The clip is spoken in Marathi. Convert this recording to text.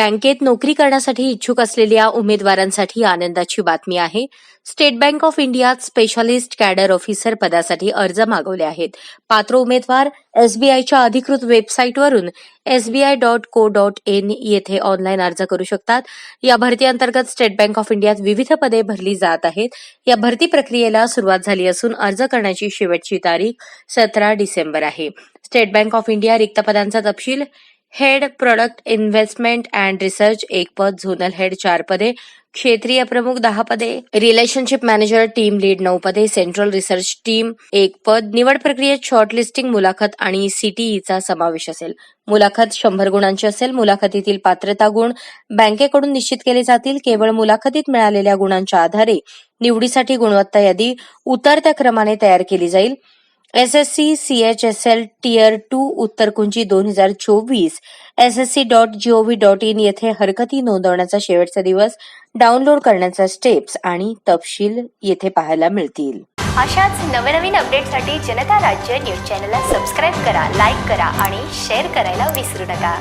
बँकेत नोकरी करण्यासाठी इच्छुक असलेल्या उमेदवारांसाठी आनंदाची बातमी आहे. स्टेट बँक ऑफ इंडियात स्पेशालिस्ट कॅडर ऑफिसर पदासाठी अर्ज मागवले आहेत. पात्र उमेदवार एसबीआयच्या अधिकृत वेबसाईटवरून SBI dot co dot in येथे ऑनलाईन अर्ज करू शकतात. या भरती अंतर्गत स्टेट बँक ऑफ इंडियात विविध पदे भरली जात आहेत. या भरती प्रक्रियेला सुरुवात झाली असून अर्ज करण्याची शेवटची तारीख सतरा डिसेंबर आहे. स्टेट बँक ऑफ इंडिया रिक्त पदांचा तपशील head product investment and research एक पद झोनल हेड चार पदे. क्षेत्रीय प्रमुख दहा पदे. रिलेशनशिप मॅनेजर टीम लीड नऊ पदे. सेंट्रल रिसर्च टीम एक पद. निवड प्रक्रियेत शॉर्टलिस्टिंग मुलाखत आणि सीटीईचा समावेश असेल. मुलाखत शंभर गुणांची असेल. मुलाखतीतील पात्रता गुण बँकेकडून निश्चित केले जातील. केवळ मुलाखतीत मिळालेल्या गुणांच्या आधारे निवडीसाठी गुणवत्ता यादी उतरत्या क्रमाने तयार केली जाईल. S S C C H S L tier two उत्तर कुंजी दोन हजार चोवीस S S C dot gov dot in येथे हरकती नोंदवण्याचा शेवटचा दिवस डाउनलोड करण्याचा स्टेप्स आणि तपशील येथे पाहायला मिळतील. अशाच नवनवीन अपडेटसाठी जनता राज्य न्यूज चॅनलला सबस्क्राईब करा लाईक करा आणि शेअर करायला विसरू नका.